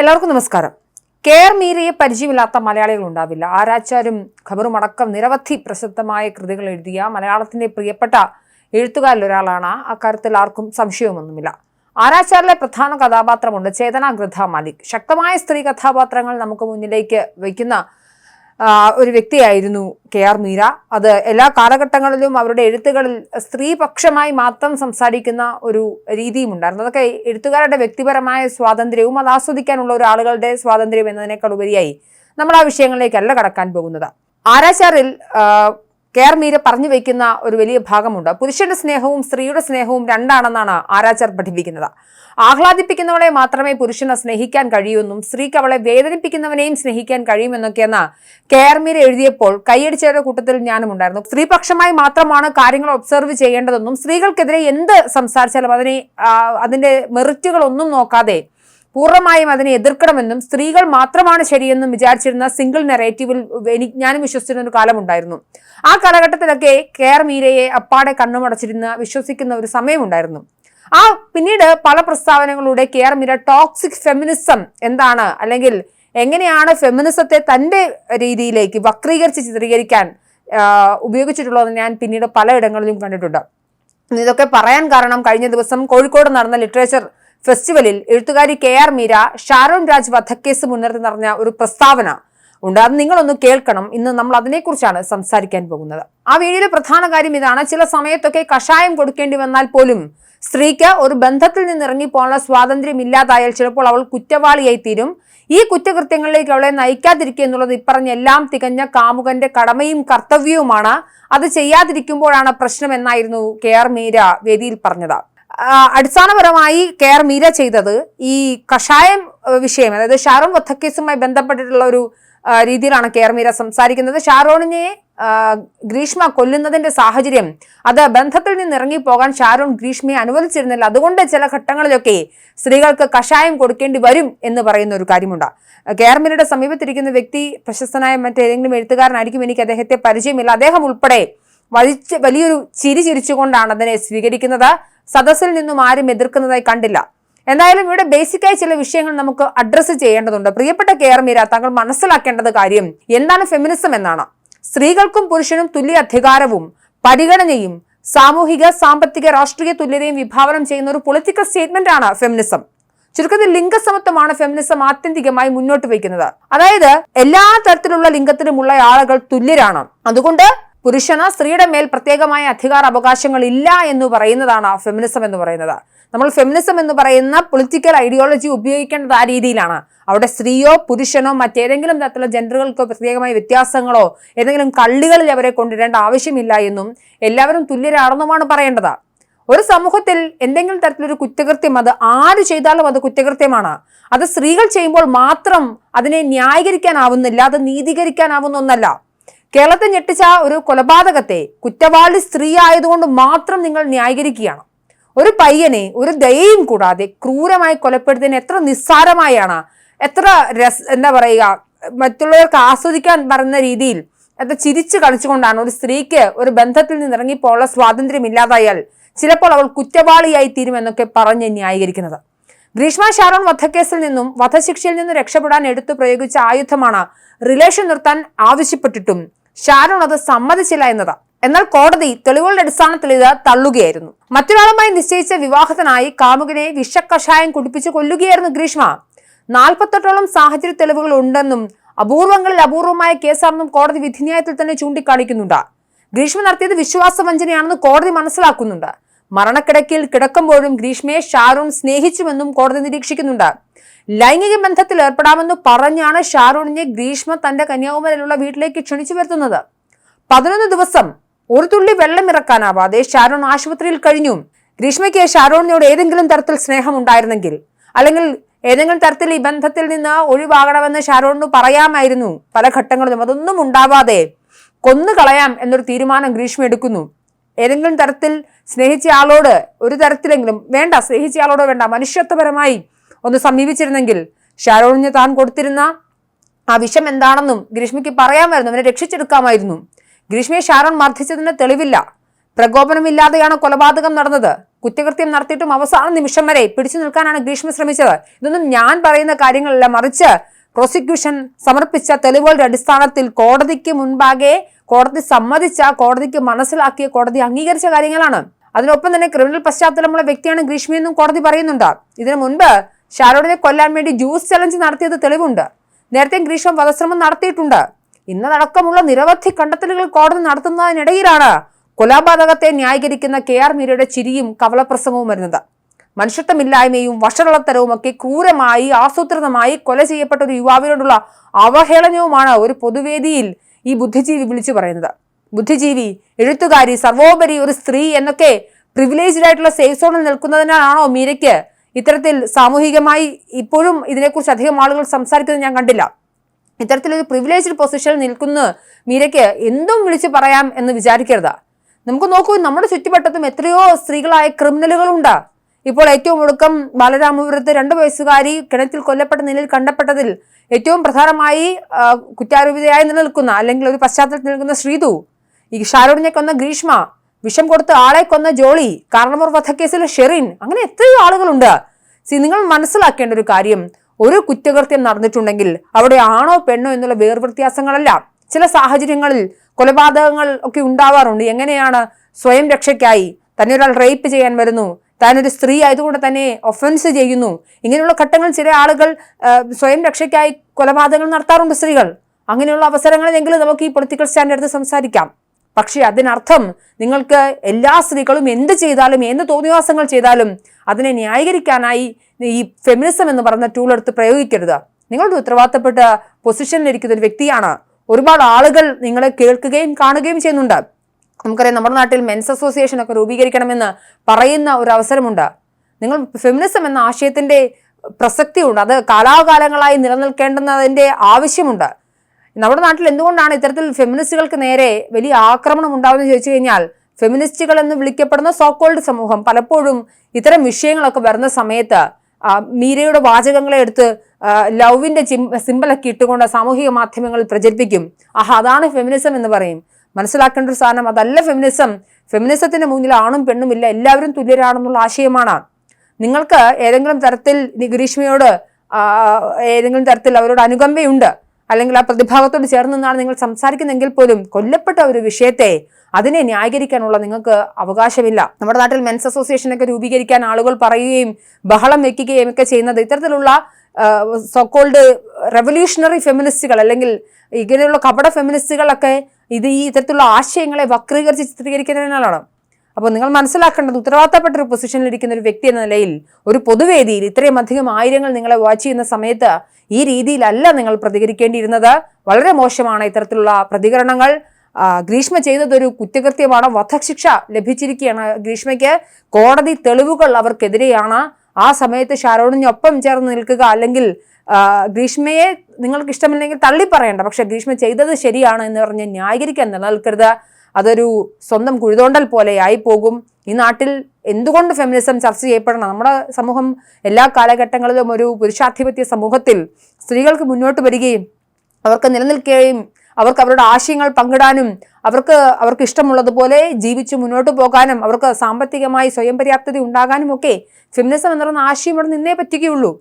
എല്ലാവർക്കും നമസ്കാരം. കെയർ മീരയെ പരിചയമില്ലാത്ത മലയാളികൾ ഉണ്ടാവില്ല. ആരാച്ചാരും ഖബറും അടക്കം നിരവധി പ്രശസ്തമായ കൃതികൾ എഴുതിയ മലയാളത്തിന്റെ പ്രിയപ്പെട്ട എഴുത്തുകാരിൽ ഒരാളാണ്. അക്കാര്യത്തിൽ ആർക്കും സംശയമൊന്നുമില്ല. ആരാച്ചാറിലെ പ്രധാന കഥാപാത്രമുണ്ട് ചേതന ഗൃഥ മാലിക്. ശക്തമായ സ്ത്രീ കഥാപാത്രങ്ങൾ നമുക്ക് മുന്നിലേക്ക് വയ്ക്കുന്ന ഒരു വ്യക്തിയായിരുന്നു കെ ആർ മീര. അത് എല്ലാ കാലഘട്ടങ്ങളിലും അവരുടെ എഴുത്തുകളിൽ സ്ത്രീപക്ഷമായി മാത്രം സംസാരിക്കുന്ന ഒരു രീതിയും ഉണ്ടായിരുന്നു. അതൊക്കെ എഴുത്തുകാരുടെ വ്യക്തിപരമായ സ്വാതന്ത്ര്യവും അത് ആസ്വദിക്കാനുള്ള ഒരു ആളുകളുടെ സ്വാതന്ത്ര്യം എന്നതിനേക്കാൾ ഉപരിയായി നമ്മൾ ആ വിഷയങ്ങളിലേക്കല്ല കടക്കാൻ പോകുന്നത്. ആരാച്ചാറിൽ കെ മീര പറഞ്ഞു വയ്ക്കുന്ന ഒരു വലിയ ഭാഗമുണ്ട്. പുരുഷന്റെ സ്നേഹവും സ്ത്രീയുടെ സ്നേഹവും രണ്ടാണെന്നാണ് ആരാചാർ പഠിപ്പിക്കുന്നത്. ആഹ്ലാദിപ്പിക്കുന്നവളെ മാത്രമേ പുരുഷനെ സ്നേഹിക്കാൻ കഴിയൂന്നും സ്ത്രീക്ക് അവളെ വേദനിപ്പിക്കുന്നവനെയും സ്നേഹിക്കാൻ കഴിയുമെന്നൊക്കെയെന്ന് കെ ആർ മീര എഴുതിയപ്പോൾ കൈയടിച്ചവരുടെ കൂട്ടത്തിൽ ഞാനും ഉണ്ടായിരുന്നു. സ്ത്രീപക്ഷമായി മാത്രമാണ് കാര്യങ്ങൾ ഒബ്സർവ് ചെയ്യേണ്ടതെന്നും സ്ത്രീകൾക്കെതിരെ എന്ത് സംസാരിച്ചാലും അതിനെ അതിന്റെ മെറിറ്റുകളൊന്നും നോക്കാതെ പൂർണമായും അതിനെ എതിർക്കണമെന്നും സ്ത്രീകൾ മാത്രമാണ് ശരിയെന്നും വിചാരിച്ചിരുന്ന സിംഗിൾ നെറേറ്റീവിൽ എനിക്ക് ഞാനും വിശ്വസിച്ചിരുന്ന ഒരു കാലമുണ്ടായിരുന്നു. ആ കാലഘട്ടത്തിലൊക്കെ കെ ആർ മീരയെ അപ്പാടെ കണ്ണുമടച്ചിരുന്ന വിശ്വസിക്കുന്ന ഒരു സമയമുണ്ടായിരുന്നു. ആ പിന്നീട് പല പ്രസ്താവനകളിലൂടെ K R Meera toxic feminism എന്താണ്? അല്ലെങ്കിൽ എങ്ങനെയാണ് ഫെമിനിസത്തെ തന്റെ രീതിയിലേക്ക് വക്രീകരിച്ച് ചിത്രീകരിക്കാൻ ഉപയോഗിച്ചിട്ടുള്ളതെന്ന് ഞാൻ പിന്നീട് പലയിടങ്ങളിലും കണ്ടിട്ടുണ്ട്. ഇതൊക്കെ പറയാൻ കാരണം കഴിഞ്ഞ ദിവസം കോഴിക്കോട് നടന്ന ലിറ്ററേച്ചർ ഫെസ്റ്റിവലിൽ എഴുത്തുകാരി കെ ആർ മീര ഷാരോൺ രാജ് വധക്കേസ് മുൻനിർത്തി നടന്ന ഒരു പ്രസ്താവന ഉണ്ട്. അത് നിങ്ങളൊന്ന് കേൾക്കണം. ഇന്ന് നമ്മൾ അതിനെക്കുറിച്ചാണ് സംസാരിക്കാൻ പോകുന്നത്. ആ വീഡിയോയിലെ പ്രധാന കാര്യം ഇതാണ്. ചില സമയത്തൊക്കെ കഷായം കൊടുക്കേണ്ടി വന്നാൽ പോലും സ്ത്രീക്ക് ഒരു ബന്ധത്തിൽ നിന്ന് ഇറങ്ങിപ്പോകാനുള്ള സ്വാതന്ത്ര്യം ഇല്ലാതായാൽ ചിലപ്പോൾ അവൾ കുറ്റവാളിയായി തീരും ഈ കുറ്റകൃത്യങ്ങളിലേക്ക് അവളെ നയിക്കാതിരിക്കുക എന്നുള്ളത് ഇപ്പറഞ്ഞ എല്ലാം തികഞ്ഞ കാമുകന്റെ കടമയും കർത്തവ്യവുമാണ്. അത് ചെയ്യാതിരിക്കുമ്പോഴാണ് പ്രശ്നം എന്നായിരുന്നു കെ ആർ മീര വേദിയിൽ പറഞ്ഞത്. അടിസ്ഥാനപരമായി കെ ആർ മീര ചെയ്തത് ഈ കഷായം വിഷയം അതായത് ഷാറോൺ വധക്കേസുമായി ബന്ധപ്പെട്ടിട്ടുള്ള ഒരു രീതിയിലാണ് കെ ആർ മീര സംസാരിക്കുന്നത്. ഷാറോണിനെ ഗ്രീഷ്മ കൊല്ലുന്നതിന്റെ സാഹചര്യം അത് ബന്ധത്തിൽ നിന്ന് ഇറങ്ങി പോകാൻ ഷാരോൺ ഗ്രീഷ്മയെ അനുവദിച്ചിരുന്നില്ല. അതുകൊണ്ട് ചില ഘട്ടങ്ങളിലൊക്കെ സ്ത്രീകൾക്ക് കഷായം കൊടുക്കേണ്ടി വരും എന്ന് പറയുന്ന ഒരു കാര്യമുണ്ട്. കെ ആർ മീരയുടെ സമീപത്തിരിക്കുന്ന വ്യക്തി പ്രശസ്തനായ മറ്റേതെങ്കിലും എഴുത്തുകാരനായിരിക്കും എനിക്ക് അദ്ദേഹത്തെ പരിചയമില്ല. അദ്ദേഹം ഉൾപ്പെടെ വലിച്ച് വലിയൊരു ചിരി ചിരിച്ചുകൊണ്ടാണ് അതിനെ സ്വീകരിക്കുന്നത്. സദസ്സിൽ നിന്നും ആരും എതിർക്കുന്നതായി കണ്ടില്ല. എന്തായാലും ഇവിടെ ബേസിക്കായി ചില വിഷയങ്ങൾ നമുക്ക് അഡ്രസ്സ് ചെയ്യേണ്ടതുണ്ട്. പ്രിയപ്പെട്ട കെയർ മീര താങ്കൾ മനസ്സിലാക്കേണ്ടത് കാര്യം എന്താണ് ഫെമിനിസം എന്നാണ്. സ്ത്രീകൾക്കും പുരുഷനും തുല്യ അധികാരവും പരിഗണനയും സാമൂഹിക സാമ്പത്തിക രാഷ്ട്രീയ തുല്യതയും വിഭാവനം ചെയ്യുന്ന ഒരു പൊളിറ്റിക്കൽ സ്റ്റേറ്റ്മെന്റ് ആണ് ഫെമിനിസം ചുരുക്കത്തിൽ ലിംഗസമത്വമാണ് ഫെമിനിസം ആത്യന്തികമായി മുന്നോട്ട് വയ്ക്കുന്നത്. അതായത് എല്ലാ തരത്തിലുള്ള ലിംഗത്തിലുമുള്ള ആളുകൾ തുല്യരാണ്. അതുകൊണ്ട് പുരുഷന് സ്ത്രീയുടെ മേൽ പ്രത്യേകമായ അധികാര അവകാശങ്ങൾ ഇല്ല എന്ന് പറയുന്നതാണ് ഫെമിനിസം എന്ന് പറയുന്നത്. നമ്മൾ ഫെമിനിസം എന്ന് പറയുന്ന പൊളിറ്റിക്കൽ ഐഡിയോളജി ഉപയോഗിക്കേണ്ടത് ആ രീതിയിലാണ്. അവിടെ സ്ത്രീയോ പുരുഷനോ മറ്റേതെങ്കിലും തരത്തിലുള്ള ജെൻഡറുകൾക്കോ പ്രത്യേകമായ വ്യത്യാസങ്ങളോ ഏതെങ്കിലും കള്ളികളിൽ അവരെ കൊണ്ടുവരേണ്ട ആവശ്യമില്ല എന്നും എല്ലാവരും തുല്യരാണെന്നുമാണ് പറയേണ്ടത്. ഒരു സമൂഹത്തിൽ എന്തെങ്കിലും തരത്തിലൊരു കുറ്റകൃത്യം അത് ആര് ചെയ്താലും അത് കുറ്റകൃത്യമാണ്. അത് സ്ത്രീകൾ ചെയ്യുമ്പോൾ മാത്രം അതിനെ ന്യായീകരിക്കാനാവുന്നില്ല അത് നീതീകരിക്കാനാവുന്ന ഒന്നല്ല. കേരളത്തെ ഞെട്ടിച്ച ഒരു കൊലപാതകത്തെ കുറ്റവാളി സ്ത്രീ ആയതുകൊണ്ട് മാത്രം നിങ്ങൾ ന്യായീകരിക്കുകയാണ്. ഒരു പയ്യനെ ഒരു ദയയും കൂടാതെ ക്രൂരമായി കൊലപ്പെടുത്തുന്നതിന് എത്ര നിസ്സാരമായാണ് എത്ര രസ എന്താ പറയുക മറ്റുള്ളവർക്ക് ആസ്വദിക്കാൻ പറയുന്ന രീതിയിൽ അത് ചിരിച്ചു കളിച്ചുകൊണ്ടാണ് ഒരു സ്ത്രീക്ക് ഒരു ബന്ധത്തിൽ നിന്ന് ഇറങ്ങിപ്പോയുള്ള സ്വാതന്ത്ര്യം ഇല്ലാതായാൽ ചിലപ്പോൾ അവൾ കുറ്റവാളിയായി തീരുമെന്നൊക്കെ പറഞ്ഞ് ന്യായീകരിക്കുന്നത്. ഗ്രീഷ്മ ഷാരോൺ വധക്കേസിൽ നിന്നും വധശിക്ഷയിൽ നിന്നും രക്ഷപ്പെടാൻ എടുത്തു പ്രയോഗിച്ച ആയുധമാണ് റിലേഷൻ നിർത്താൻ ആവശ്യപ്പെട്ടിട്ടും ഷാരോൺ അത് സമ്മതിച്ചില്ല എന്നതാണ് എന്നാൽ കോടതി തെളിവുകളുടെ അടിസ്ഥാനത്തിൽ ഇത് തള്ളുകയായിരുന്നു. മറ്റൊരാളുമായി നിശ്ചയിച്ച വിവാഹത്തിനായി കാമുകനെ വിഷക്കഷായം കുടിപ്പിച്ച് കൊല്ലുകയായിരുന്നു ഗ്രീഷ്മ. നാൽപ്പത്തെട്ടോളം സാഹചര്യ തെളിവുകൾ ഉണ്ടെന്നും അപൂർവങ്ങളിൽ അപൂർവമായ കേസാണെന്നും കോടതി വിധിന്യായത്തിൽ തന്നെ ചൂണ്ടിക്കാണിക്കുന്നുണ്ട്. ഗ്രീഷ്മ നടത്തിയത് വിശ്വാസവഞ്ചനയാണെന്ന് കോടതി മനസ്സിലാക്കുന്നുണ്ട്. മരണക്കിടക്കയിൽ കിടക്കുമ്പോഴും ഗ്രീഷ്മയെ ഷാരൂൺ സ്നേഹിച്ചുവെന്നും കോടതി നിരീക്ഷിക്കുന്നുണ്ട്. ലൈംഗിക ബന്ധത്തിൽ ഏർപ്പെടാമെന്ന് പറഞ്ഞാണ് ഷാരൂണിനെ ഗ്രീഷ്മ തന്റെ കന്യാകുമാരിയിലുള്ള വീട്ടിലേക്ക് ക്ഷണിച്ചു വരുത്തുന്നത്. പതിനൊന്ന് ദിവസം ഒരു തുള്ളി വെള്ളം ഇറക്കാനാവാതെ ഷാരൂൺ ആശുപത്രിയിൽ കഴിഞ്ഞു. ഗ്രീഷ്മയ്ക്ക് ഷാരൂണിനോട് ഏതെങ്കിലും തരത്തിൽ സ്നേഹം ഉണ്ടായിരുന്നെങ്കിൽ അല്ലെങ്കിൽ ഏതെങ്കിലും തരത്തിൽ ഈ ബന്ധത്തിൽ നിന്ന് ഒഴിവാകണമെന്ന് ഷാരോണിന് പറയാമായിരുന്നു. പല ഘട്ടങ്ങളിലും അതൊന്നും ഉണ്ടാവാതെ കൊന്നു കളയാം എന്നൊരു തീരുമാനം ഗ്രീഷ്മ എടുക്കുന്നു. ഏതെങ്കിലും തരത്തിൽ സ്നേഹിച്ച ആളോട് ഒരു തരത്തിലെങ്കിലും വേണ്ട സ്നേഹിച്ച ആളോട് വേണ്ട മനുഷ്യത്വപരമായി ഒന്ന് സമീപിച്ചിരുന്നെങ്കിൽ ഷാരോണിന് താൻ കൊടുത്തിരുന്ന ആ വിഷം എന്താണെന്നും ഗ്രീഷ്മയ്ക്ക് പറയാമായിരുന്നു അവനെ രക്ഷിച്ചെടുക്കാമായിരുന്നു. ഗ്രീഷ്മയെ ഷാരോൺ മർദ്ദിച്ചതിന് തെളിവില്ല. പ്രകോപനമില്ലാതെയാണ് കൊലപാതകം നടന്നത്. കുറ്റകൃത്യം നടത്തിയിട്ടും അവസാന നിമിഷം വരെ പിടിച്ചു നിൽക്കാനാണ് ഗ്രീഷ്മ ശ്രമിച്ചത്. ഇതൊന്നും ഞാൻ പറയുന്ന കാര്യങ്ങളല്ല മറിച്ച് പ്രോസിക്യൂഷൻ സമർപ്പിച്ച തെളിവുകളുടെ അടിസ്ഥാനത്തിൽ കോടതിക്ക് മുൻപാകെ കോടതി സമ്മതിച്ച കോടതിക്ക് മനസ്സിലാക്കിയ കോടതി അംഗീകരിച്ച കാര്യങ്ങളാണ്. അതിനൊപ്പം തന്നെ ക്രിമിനൽ പശ്ചാത്തലമുള്ള വ്യക്തിയാണ് ഗ്രീഷ്മി എന്നും കോടതി പറയുന്നുണ്ട്. ഇതിനു മുൻപ് ഷാരോഡിനെ കൊല്ലാൻ വേണ്ടി ജ്യൂസ് ചലഞ്ച് നടത്തിയത് തെളിവുണ്ട്. നേരത്തെ ഗ്രീഷ്മ വധശ്രമം നടത്തിയിട്ടുണ്ട്. ഇന്നതടക്കമുള്ള നിരവധി കണ്ടെത്തലുകൾ കോടതി നടത്തുന്നതിനിടയിലാണ് കൊലാപാതകത്തെ ന്യായീകരിക്കുന്ന കെ ആർ മീരയുടെ ചിരിയും കവലപ്രസംഗവും വരുന്നത്. മനുഷ്യത്വമില്ലായ്മയും വഷളത്തരവും ഒക്കെ ക്രൂരമായി ആസൂത്രിതമായി കൊല ചെയ്യപ്പെട്ട ഒരു യുവാവിനോടുള്ള അവഹേളനവുമാണ് ഒരു പൊതുവേദിയിൽ ഈ ബുദ്ധിജീവി വിളിച്ചു പറയുന്നത്. ബുദ്ധിജീവി എഴുത്തുകാരി സർവോപരി ഒരു സ്ത്രീ എന്നൊക്കെ പ്രിവിലേജ്ഡ് ആയിട്ടുള്ള സേഫ് സോണിൽ നിൽക്കുന്നതിനാണോ മീരയ്ക്ക് ഇത്തരത്തിൽ സാമൂഹികമായി ഇപ്പോഴും ഇതിനെക്കുറിച്ച് അധികം ആളുകൾ സംസാരിക്കുന്നത് ഞാൻ കണ്ടില്ല. ഇത്തരത്തിലൊരു പ്രിവിലേജ്ഡ് പൊസിഷനിൽ നിൽക്കുന്ന മീരയ്ക്ക് എന്തും വിളിച്ചു പറയാം എന്ന് വിചാരിക്കരുത്. നമുക്ക് നോക്കൂ നമ്മുടെ ചുറ്റുവട്ടത്തും എത്രയോ സ്ത്രീകളായ ക്രിമിനലുകളുണ്ട് ഇപ്പോൾ ഏറ്റവും ഒടുക്കം ബാലരാമപുരത്ത് രണ്ട് വയസ്സുകാരി കിണറ്റിൽ കൊല്ലപ്പെട്ട നിലയിൽ കണ്ടപ്പെട്ടതിൽ ഏറ്റവും പ്രധാനമായി കുറ്റാരോപിതയായി നിലനിൽക്കുന്ന അല്ലെങ്കിൽ ഒരു പശ്ചാത്തലത്തിൽ നിൽക്കുന്ന ശ്രീതു ഈ ഷാരോഡിനെ കൊന്ന ഗ്രീഷ്മ വിഷം കൊടുത്ത് ആളെ കൊന്ന ജോളി കാരണവർ വധക്കേസിൽ ഷെറിൻ അങ്ങനെ എത്രയോ ആളുകളുണ്ട്. സി നിങ്ങൾ മനസ്സിലാക്കേണ്ട ഒരു കാര്യം ഒരു കുറ്റകൃത്യം നടന്നിട്ടുണ്ടെങ്കിൽ അവിടെ ആണോ പെണ്ണോ എന്നുള്ള വേർവ്യത്യാസങ്ങളല്ല. ചില സാഹചര്യങ്ങളിൽ കൊലപാതകങ്ങൾ ഒക്കെ ഉണ്ടാവാറുണ്ട്. എങ്ങനെയാണ് സ്വയം രക്ഷയ്ക്കായി തന്നെ ഒരാൾ റേപ്പ് ചെയ്യാൻ വരുന്നു താനൊരു സ്ത്രീ ആയതുകൊണ്ട് തന്നെ ഒഫൻസ് ചെയ്യുന്നു. ഇങ്ങനെയുള്ള ഘട്ടങ്ങൾ ചില ആളുകൾ സ്വയം രക്ഷയ്ക്കായി കൊലപാതകങ്ങൾ നടത്താറുണ്ട് സ്ത്രീകൾ. അങ്ങനെയുള്ള അവസരങ്ങളിലെങ്കിലും നമുക്ക് ഈ പൊളിറ്റിക്കൽ സ്റ്റാൻഡ് സംസാരിക്കാം. പക്ഷേ അതിനർത്ഥം നിങ്ങൾക്ക് എല്ലാ സ്ത്രീകളും എന്ത് ചെയ്താലും എന്ത് തോന്നിവാസങ്ങൾ ചെയ്താലും അതിനെ ന്യായീകരിക്കാനായി ഈ ഫെമിനിസം എന്ന് പറയുന്ന ടൂൾ എടുത്ത് പ്രയോഗിക്കരുത്. നിങ്ങളുടെ ഉത്തരവാദിത്തപ്പെട്ട പൊസിഷനിലിരിക്കുന്ന ഒരു വ്യക്തിയാണ്. ഒരുപാട് ആളുകൾ നിങ്ങളെ കേൾക്കുകയും കാണുകയും ചെയ്യുന്നുണ്ട്. നമുക്കറിയാം നമ്മുടെ നാട്ടിൽ മെൻസ് അസോസിയേഷൻ ഒക്കെ രൂപീകരിക്കണമെന്ന് പറയുന്ന ഒരു അവസരമുണ്ട്. നിങ്ങൾ ഫെമിനിസം എന്ന ആശയത്തിന്റെ പ്രസക്തിയുണ്ട്. അത് കാലാകാലങ്ങളായി നിലനിൽക്കേണ്ടുന്നതിന്റെ ആവശ്യമുണ്ട്. നമ്മുടെ നാട്ടിൽ എന്തുകൊണ്ടാണ് ഇത്തരത്തിൽ ഫെമിനിസ്റ്റുകൾക്ക് നേരെ വലിയ ആക്രമണം ഉണ്ടാവുമെന്ന് ചോദിച്ചു കഴിഞ്ഞാൽ ഫെമിനിസ്റ്റുകൾ എന്ന് വിളിക്കപ്പെടുന്ന സോക്കോൾഡ് സമൂഹം പലപ്പോഴും ഇത്തരം വിഷയങ്ങളൊക്കെ വരുന്ന സമയത്ത് മീരയുടെ വാചകങ്ങളെ എടുത്ത് ലവിന്റെ സിമ്പലൊക്കെ ഇട്ടുകൊണ്ട് സാമൂഹിക മാധ്യമങ്ങളിൽ പ്രചരിപ്പിക്കും. ആഹ് അതാണ് ഫെമിനിസം എന്ന് പറയും. മനസ്സിലാക്കേണ്ട ഒരു സാധനം അതല്ല ഫെമിനിസം ഫെമിനിസത്തിന് മുന്നിൽ ആണും പെണ്ണും ഇല്ല എല്ലാവരും തുല്യരാണെന്നുള്ള ആശയമാണ്. നിങ്ങൾക്ക് ഏതെങ്കിലും തരത്തിൽ ഗ്രീഷ്മയോട് ഏതെങ്കിലും തരത്തിൽ അവരോട് അനുകമ്പയുണ്ട് അല്ലെങ്കിൽ ആ പ്രതിഭാഗത്തോട് ചേർന്ന് നിന്നാണ് നിങ്ങൾ സംസാരിക്കുന്നെങ്കിൽ പോലും കൊല്ലപ്പെട്ട ഒരു വിഷയത്തെ അതിനെ ന്യായീകരിക്കാനുള്ള നിങ്ങൾക്ക് അവകാശമില്ല. നമ്മുടെ നാട്ടിൽ മെൻസ് അസോസിയേഷനൊക്കെ രൂപീകരിക്കാൻ ആളുകൾ പറയുകയും ബഹളം വെക്കുകയും ഒക്കെ ചെയ്യുന്നത് ഇത്തരത്തിലുള്ള സോക്കോൾഡ് റെവല്യൂഷണറി ഫെമിനിസ്റ്റുകൾ അല്ലെങ്കിൽ ഇങ്ങനെയുള്ള കപട ഫെമിനിസ്റ്റുകളൊക്കെ ഇത് ഈ ഇത്തരത്തിലുള്ള ആശയങ്ങളെ വക്രീകരിച്ച് ചിത്രീകരിക്കുന്നതിനാലാണ്? അപ്പോൾ നിങ്ങൾ മനസ്സിലാക്കേണ്ടത് ഉത്തരവാദിത്തപ്പെട്ട ഒരു പൊസിഷനിൽ ഇരിക്കുന്ന ഒരു വ്യക്തി എന്ന നിലയിൽ ഒരു പൊതുവേദിയിൽ ഇത്രയും അധികം ആയിരങ്ങൾ നിങ്ങളെ വാച്ച് ചെയ്യുന്ന സമയത്ത് ഈ രീതിയിലല്ല നിങ്ങൾ പ്രതികരിക്കേണ്ടിയിരുന്നത്. വളരെ മോശമാണ് ഇത്തരത്തിലുള്ള പ്രതികരണങ്ങൾ. ഗ്രീഷ്മ ചെയ്തതൊരു കുറ്റകൃത്യമാണ്. വധശിക്ഷ ലഭിച്ചിരിക്കുകയാണ് ഗ്രീഷ്മയ്ക്ക്. കോടതി തെളിവുകൾ അവർക്കെതിരെയാണ്. ആ സമയത്ത് ഷാരോണിനൊപ്പം ചേർന്ന് നിൽക്കുക അല്ലെങ്കിൽ ഗ്രീഷ്മയെ നിങ്ങൾക്ക് ഇഷ്ടമില്ലെങ്കിൽ തള്ളി പറയണ്ട പക്ഷെ ഗ്രീഷ്മ ചെയ്തത് ശരിയാണ് എന്ന് പറഞ്ഞ് ന്യായീകരിക്കാൻ നിലനിൽക്കരുത്. അതൊരു സ്വന്തം കുഴിതോണ്ടൽ പോലെ ആയിപ്പോകും പോകും. ഈ നാട്ടിൽ എന്തുകൊണ്ട് ഫെമിനിസം ചർച്ച ചെയ്യപ്പെടണം? നമ്മുടെ സമൂഹം എല്ലാ കാലഘട്ടങ്ങളിലും ഒരു പുരുഷാധിപത്യ സമൂഹത്തിൽ സ്ത്രീകൾക്ക് മുന്നോട്ട് വരികയും അവർക്ക് നിലനിൽക്കുകയും അവർക്ക് അവരുടെ ആശയങ്ങൾ പങ്കിടാനും അവർക്ക് അവർക്ക് ഇഷ്ടമുള്ളതുപോലെ ജീവിച്ച് മുന്നോട്ട് പോകാനും അവർക്ക് സാമ്പത്തികമായി സ്വയം പര്യാപ്തത ഉണ്ടാകാനും ഒക്കെ ഫെമിനിസം എന്ന് പറയുന്ന ആശയം ഇവിടെ നിന്നേ പറ്റുകയുള്ളൂ.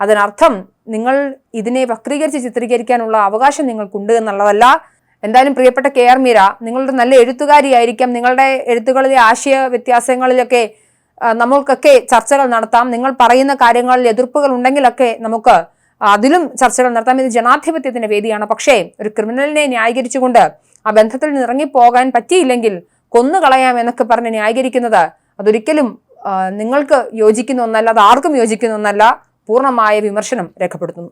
അതിനർത്ഥം നിങ്ങൾ ഇതിനെ വക്രീകരിച്ച് ചിത്രീകരിക്കാനുള്ള അവകാശം നിങ്ങൾക്കുണ്ട് എന്നുള്ളതല്ല. എന്തായാലും പ്രിയപ്പെട്ട കെ ആർ മീര നിങ്ങളുടെ നല്ല എഴുത്തുകാരിയായിരിക്കാം. നിങ്ങളുടെ എഴുത്തുകളിലെ ആശയ വ്യത്യാസങ്ങളിലൊക്കെ നമ്മൾക്കൊക്കെ ചർച്ചകൾ നടത്താം. നിങ്ങൾ പറയുന്ന കാര്യങ്ങളിൽ എതിർപ്പുകൾ ഉണ്ടെങ്കിലൊക്കെ നമുക്ക് അതിലും ചർച്ചകൾ നടത്താം ഇത് ജനാധിപത്യത്തിന്റെ വേദിയാണ്. പക്ഷേ ഒരു ക്രിമിനലിനെ ന്യായീകരിച്ചുകൊണ്ട് ആ ബന്ധത്തിൽ നിന്ന് ഇറങ്ങിപ്പോകാൻ പറ്റിയില്ലെങ്കിൽ കൊന്നുകളയാം എന്നൊക്കെ പറഞ്ഞ് ന്യായീകരിക്കുന്നത് അതൊരിക്കലും നിങ്ങൾക്ക് യോജിക്കുന്ന ഒന്നല്ല അത് ആർക്കും യോജിക്കുന്ന ഒന്നല്ല പൂർണമായ വിമർശനം രേഖപ്പെടുത്തുന്നു.